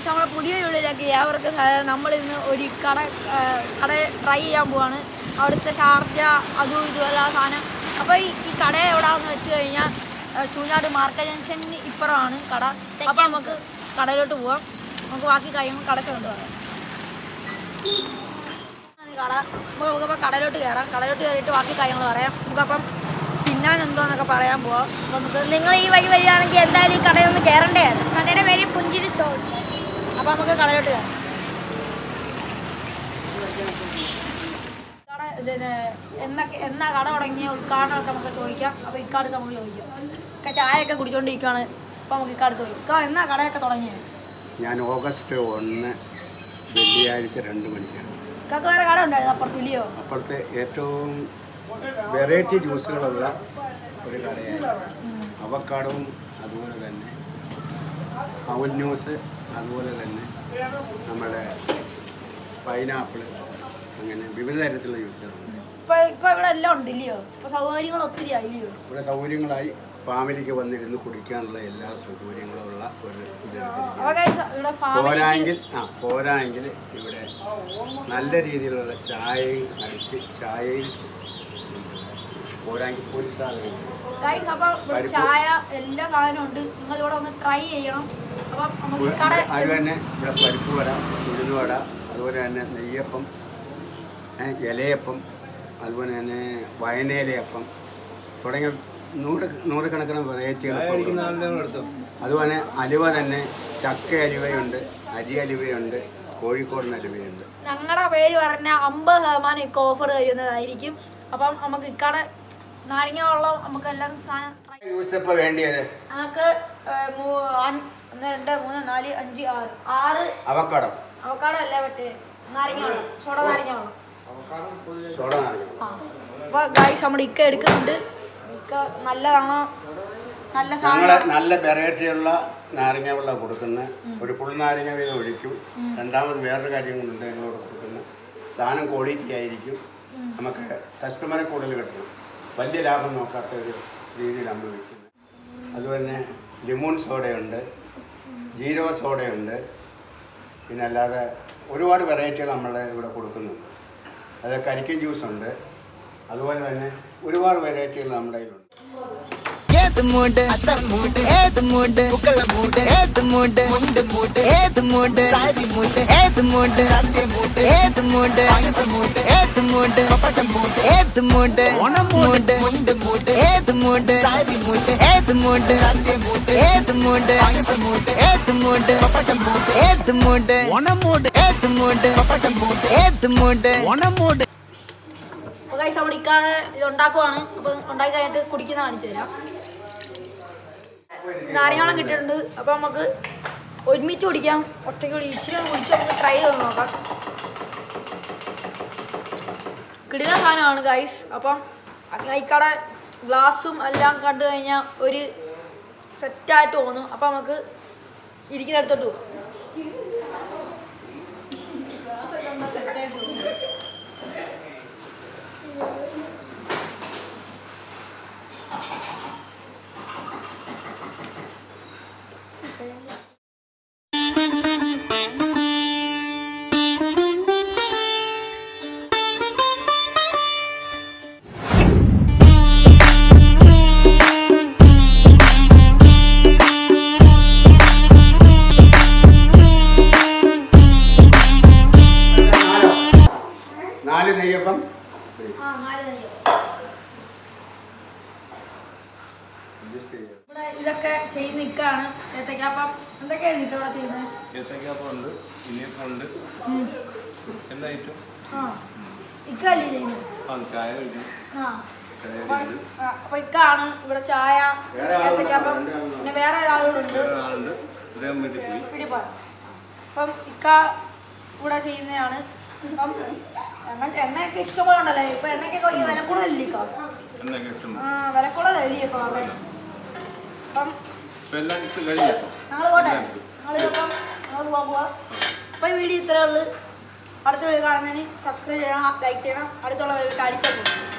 Guys നമ്മളെ പുതിയ വീട്ടിലേക്ക് അവർക്ക് നമ്മളിന്ന് ഒരു കട കട ട്രൈ ചെയ്യാൻ പോവാണ്. അവിടുത്തെ ഷാർജ അതും ഇതും എല്ലാ സാധനം. അപ്പോൾ ഈ കട എവിടെയാണെന്ന് വെച്ച് കഴിഞ്ഞാൽ ചൂഞ്ഞാട് മാർക്ക ജംഗ്ഷന് ഇപ്പുറമാണ് കട. അപ്പോൾ നമുക്ക് കടയിലോട്ട് പോവാം. നമുക്ക് ബാക്കി കാര്യങ്ങൾ കടക്ക് കൊണ്ടുപോകാം കട നമുക്ക് നമുക്കപ്പോൾ കടയിലോട്ട് കയറാം കടയിലോട്ട് കയറിയിട്ട് ബാക്കി കാര്യങ്ങൾ പറയാം. നമുക്കപ്പം തിന്നാൻ എന്തോന്നൊക്കെ പറയാൻ പോവാം. നമുക്ക് നിങ്ങൾ ഈ വഴി വരികയാണെങ്കിൽ എന്തായാലും ഈ കടയിൽ നമുക്ക് കട ഇതിന് എന്നൊക്കെ എന്നാ കട തുടങ്ങിയ ഉദ്ഘാടനമൊക്കെ നമുക്ക് ചോദിക്കാം. അപ്പോൾ ഇക്കാലത്ത് നമുക്ക് ചോദിക്കാം. ഒക്കെ ചായയൊക്കെ കുടിച്ചോണ്ടിരിക്കുകയാണ് അപ്പോൾ നമുക്ക് ഇക്കാലത്ത് ചോദിക്കാം. ഇക്ക എന്നാ കടയൊക്കെ തുടങ്ങിയത്? ഞാൻ ഓഗസ്റ്റ് ഒന്ന് വെള്ളിയാഴ്ച രണ്ട് മണിക്കാണ്. ഇക്കാക്ക് വേറെ കട ഉണ്ടായിരുന്നു അപ്പുറത്ത് ഇല്ലയോ? അപ്പുറത്തെ ഏറ്റവും വെറൈറ്റി ജ്യൂസുകളുള്ള ഒരു കടയാണ്. അവക്കാടവും അതുപോലെ തന്നെ അവൽ ന്യൂസ് അതുപോലെ തന്നെ നമ്മുടെ പൈനാപ്പിൾ അങ്ങനെ വിവിധ തരത്തിലുള്ള ഇപ്പൊ ഇവിടെ സൗകര്യങ്ങളായി ഫാമിലിക്ക് വന്നിരുന്ന് കുടിക്കാനുള്ള എല്ലാ സൗകര്യങ്ങളും ഉള്ള ഒരു പോരാങ്കിൽ പോരായെങ്കിൽ ആ പോരായെങ്കിൽ ഇവിടെ നല്ല രീതിയിലുള്ള ചായയും അടിച്ച് ചായയും പോരാങ്കിൽ പോലീസ് ചായ എല്ലാ സാധനവും ഉണ്ട്. നിങ്ങൾ ഇവിടെ ഒന്ന് ട്രൈ ചെയ്യണം. അപ്പൊ നമുക്ക് ഈ അത് തന്നെ ഇവിടെ പരിപ്പ് വട ഉഴുന്ന് വട അതുപോലെ തന്നെ നെയ്യപ്പം ഇലയപ്പം അതുപോലെ തന്നെ വയനയിലയപ്പം തുടങ്ങിയ നൂറ് നൂറുകണക്കിന് വെറൈറ്റികൾ അതുപോലെ അലുവ തന്നെ ചക്ക അലുവയുണ്ട് അരി അലുവയുണ്ട് കോഴിക്കോടിന് അലുവയുണ്ട്. ഞങ്ങളുടെ പേര് പറഞ്ഞ അമ്പത് ശതമാനം ഇക്ക ഓഫർ തരുന്നതായിരിക്കും. അപ്പം നമുക്ക് ഇക്കട നാരങ്ങ വെള്ളം നമുക്ക് എല്ലാം സാധനം വേണ്ടിയത് അൻ- ഒന്ന് രണ്ട് മൂന്ന് നാല് അഞ്ച് ആറ്. ആറ്. അവക്കടം. അവക്കാടം അല്ല മറ്റേ നാരങ്ങ വെള്ളം. സോഡ നാരങ്ങ വെള്ളം. സോഡ നാരങ്ങ ആ. അപ്പോൾ ഗായ്സ് നമ്മുടെ ഇക്ക എടുക്കുന്നുണ്ട്. ഇക്ക നല്ലതാണോ? നല്ല നല്ല വെറൈറ്റിയുള്ള നാരങ്ങ വെള്ളം കൊടുക്കുന്ന. ഒരു പുൾ നാരങ്ങ വീതം ഒഴിക്കും. രണ്ടാമത് വേറൊരു കാര്യം കൊണ്ടുണ്ട് ഞങ്ങളോട് കൊടുക്കുന്ന. സാധനം ക്വാളിറ്റി ആയിരിക്കും. നമുക്ക് കസ്റ്റമറെ കൂടുതൽ കിട്ടണം. വലിയ ലാഭം നോക്കാത്ത ഒരു രീതിയിൽ നമ്മൾ വിൽക്കുന്നത് അതുപോലെ ലിമോൺ സോഡയുണ്ട്. ജീരോ സോഡയുണ്ട് പിന്നെ അല്ലാതെ ഒരുപാട് വെറൈറ്റികൾ നമ്മൾ ഇവിടെ കൊടുക്കുന്നുണ്ട് അത് കരിക്കൻ ജ്യൂസ് ഉണ്ട് അതുപോലെ തന്നെ ഒരുപാട് വെറൈറ്റികൾ നമ്മുടെ കയ്യിലുണ്ട് ഏത് മൂഡ് മൂഡ് ഏത് മൂട്ട് ഏത് മൂട്ട് ഏത് മൂട്ട് മുണ്ട് മൂട്ട് ഏത് മൂട്ട് സാരി മൂട്ട് ഏത് മൂട്ട് സദ്യ മൂട്ട് ഏത് മൂട്ട് ഏത് മൂട്ട് ഏത് മൂട്ട് ഏത് മൂട്ട് ഏത് മൂട്ട് ഓണം മൂട്ട് മുണ്ട് മൂട്ട് ഏത് മൂട്ട് സാരി മൂട്ട് ഏത് മൂട്ട് സദ്യ മൂഡ് ഏത് മൂഡ് പായസ മൂഡ് ഏത് പപ്പടം ഏത് മൂഡ് ഓണം മൂഡ് ഏത് മൂഡ് ഏത് മൂഡ് ഓണം മൂഡ് അപ്പോൾ ഗൈസ് നമ്മുടെ ഇക്ക ഇത് ഉണ്ടാക്കുവാണ് അപ്പോൾ ഉണ്ടാക്കി കഴിഞ്ഞിട്ട് കുടിക്കുന്ന കാണിച്ചു തരാം. നാരങ്ങാളം കിട്ടിയിട്ടുണ്ട്. അപ്പോൾ നമുക്ക് ഒരുമിച്ച് കുടിക്കാം. ഒറ്റയ്ക്ക് ഇച്ചിരി കുടിച്ച് നമുക്ക് ട്രൈ ചെയ്ത് നോക്കാം. കിടില സാധനമാണ് ഗൈസ് അപ്പം ഇക്കാടെ ഗ്ലാസും എല്ലാം കണ്ടു കഴിഞ്ഞാൽ ഒരു സെറ്റായിട്ട് തോന്നും. അപ്പം നമുക്ക് ഇരിക്കുന്നിടത്തോട്ട് പോകും ഇവിടെ ഇതൊക്കെ ചെയ്ത് നിൽക്കാണ് ഏത്തക്കാപ്പം എന്തൊക്കെ നിൽക്കുക ഇവിടെ ചെയ്യുന്നത്? ഏത്തക്കാപ്പമുണ്ട് ഉണ്ണിയപ്പമുണ്ട് എല്ലാ ഐറ്റം? ആ. ഇക്കല്ലേ ചെയ്യുന്നത്? ആ ചായ കഴിക്കും ആ. അപ്പൊ ഇക്കാണ് ഇവിടെ ചായ. ഏത്തക്കാപ്പം പിന്നെ വേറെ ആളുണ്ട് ഇദ്ദേഹം വീട്ടിൽ പോയി അപ്പം ഇക്ക ഇവിടെ ചെയ്യുന്നതാണ്. അപ്പം എണ്ണ എണ്ണയൊക്കെ ഇഷ്ടംപോലെ ഉണ്ടല്ലേ ഇപ്പൊ എണ്ണയ്ക്കൊക്കെ ഭയങ്കര വില കൂടുതലല്ലേ ഇക്ക എന്നൊക്കെ ഇഷ്ടം. ആ വില കൂടുതലല്ലേ ഇപ്പൊ അപ്പം ഞങ്ങൾ പോട്ടെ. ഞങ്ങൾ പോകാൻ പോവാ ഈ വീഡിയോ ഇത്രേ ഉള്ളു. അടുത്ത വീഡിയോ കാണുന്നതിന് സബ്സ്ക്രൈബ് ചെയ്യണം ലൈക്ക് ചെയ്യണം. അടുത്തുള്ള വീഡിയോ അടിച്ചാൽ പോകും